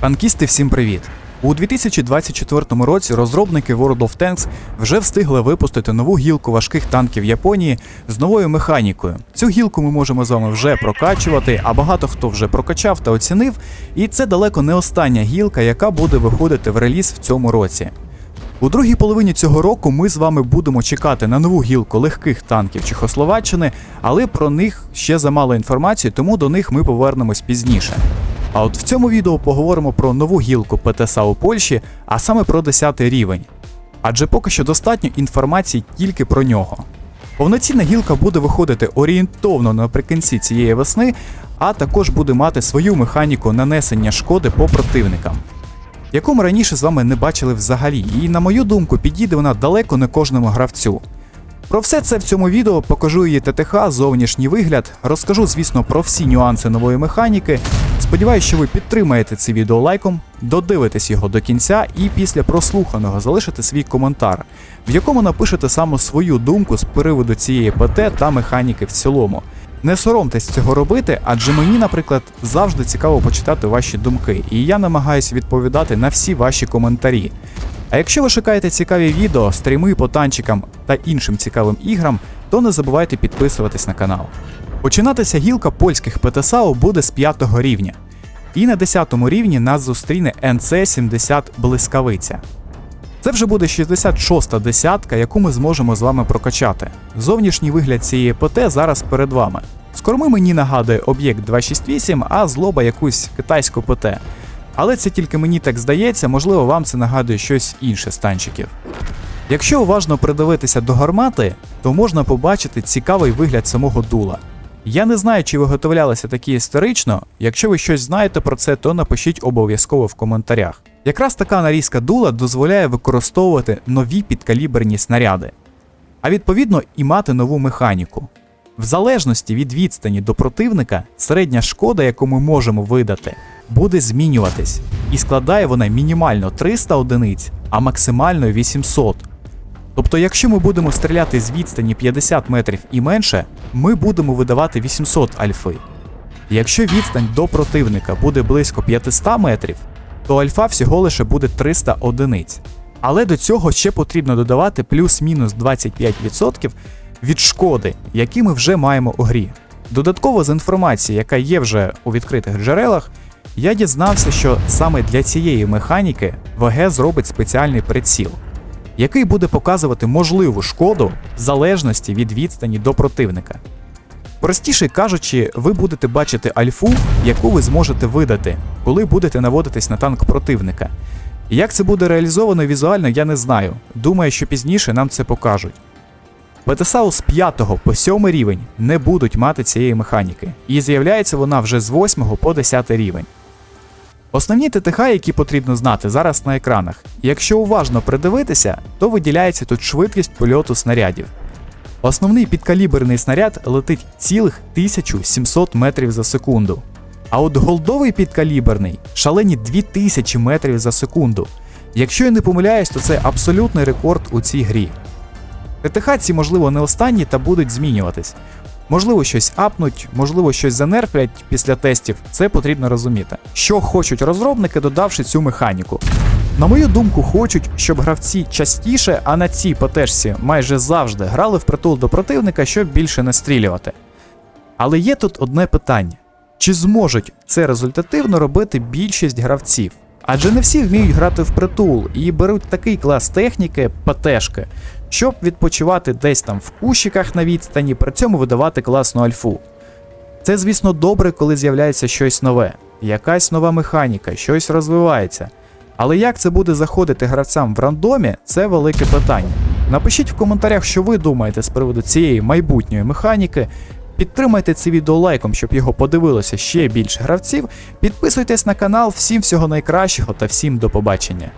Танкісти, всім привіт! У 2024 році розробники World of Tanks вже встигли випустити нову гілку важких танків Японії з новою механікою. Цю гілку ми можемо з вами вже прокачувати, а багато хто вже прокачав та оцінив. І це далеко не остання гілка, яка буде виходити в реліз в цьому році. У другій половині цього року ми з вами будемо чекати на нову гілку легких танків Чехословаччини, але про них ще замало інформації, тому до них ми повернемось пізніше. А от в цьому відео поговоримо про нову гілку ПТСА у Польщі, а саме про 10 рівень. Адже поки що достатньо інформації тільки про нього. Повноцінна гілка буде виходити орієнтовно наприкінці цієї весни, а також буде мати свою механіку нанесення шкоди по противникам яку ми раніше з вами не бачили взагалі, і на мою думку, підійде вона далеко не кожному гравцю. Про все це в цьому відео покажу її ТТХ, зовнішній вигляд, розкажу, звісно, про всі нюанси нової механіки. Сподіваюсь, що ви підтримаєте це відео лайком, додивитесь його до кінця і після прослуханого залишите свій коментар, в якому напишете саме свою думку з приводу цієї ПТ та механіки в цілому. Не соромтесь цього робити, адже мені, наприклад, завжди цікаво почитати ваші думки, і я намагаюся відповідати на всі ваші коментарі. А якщо ви шукаєте цікаві відео, стріми по танчикам та іншим цікавим іграм, то не забувайте підписуватись на канал. Починатися гілка польських ПТСАУ буде з 5 рівня. І на 10 рівні нас зустріне НЦ-70 Блискавиця. Це вже буде 66-та десятка, яку ми зможемо з вами прокачати. Зовнішній вигляд цієї ПТ зараз перед вами. З корми мені нагадує об'єкт 268, а злоба якусь китайську ПТ. Але це тільки мені так здається, можливо, вам це нагадує щось інше з танчиків. Якщо уважно придивитися до гармати, то можна побачити цікавий вигляд самого дула. Я не знаю, чи виготовлялися такі історично. Якщо ви щось знаєте про це, то напишіть обов'язково в коментарях. Якраз така нарізка дула дозволяє використовувати нові підкаліберні снаряди, а відповідно і мати нову механіку. В залежності від відстані до противника, середня шкода, яку ми можемо видати, буде змінюватись, і складає вона мінімально 300 одиниць, а максимально 800. Тобто, якщо ми будемо стріляти з відстані 50 метрів і менше, ми будемо видавати 800 альфи. Якщо відстань до противника буде близько 500 метрів, то альфа всього лише буде 300 одиниць. Але до цього ще потрібно додавати плюс-мінус 25% від шкоди, які ми вже маємо у грі. Додатково з інформації, яка є вже у відкритих джерелах, я дізнався, що саме для цієї механіки ВГ зробить спеціальний приціл, який буде показувати можливу шкоду в залежності від відстані до противника. Простіше кажучи, ви будете бачити альфу, яку ви зможете видати, коли будете наводитись на танк противника. Як це буде реалізовано візуально, я не знаю. Думаю, що пізніше нам це покажуть. ПТСАУ з 5 по 7 рівень не будуть мати цієї механіки, і з'являється вона вже з 8 по 10 рівень. Основні ТТХ, які потрібно знати зараз на екранах. Якщо уважно придивитися, то виділяється тут швидкість польоту снарядів. Основний підкаліберний снаряд летить цілих 1700 метрів за секунду. А от голдовий підкаліберний шалені 2000 метрів за секунду. Якщо я не помиляюсь, то це абсолютний рекорд у цій грі. ТТХ ці, можливо, не останні та будуть змінюватись. Можливо, щось апнуть, можливо, щось занерфлять після тестів, це потрібно розуміти. Що хочуть розробники, додавши цю механіку. На мою думку, хочуть, щоб гравці частіше, а на цій ПТшці майже завжди грали впритул до противника, щоб більше не стрілювати. Але є тут одне питання: чи зможуть це результативно робити більшість гравців? Адже не всі вміють грати впритул і беруть такий клас техніки, ПТшки, щоб відпочивати десь там в кущиках на відстані, при цьому видавати класну альфу. Це, звісно, добре, коли з'являється щось нове, якась нова механіка, щось розвивається. Але як це буде заходити гравцям в рандомі, це велике питання. Напишіть в коментарях, що ви думаєте з приводу цієї майбутньої механіки. Підтримайте це відео лайком, щоб його подивилося ще більше гравців. Підписуйтесь на канал, всім всього найкращого та всім до побачення.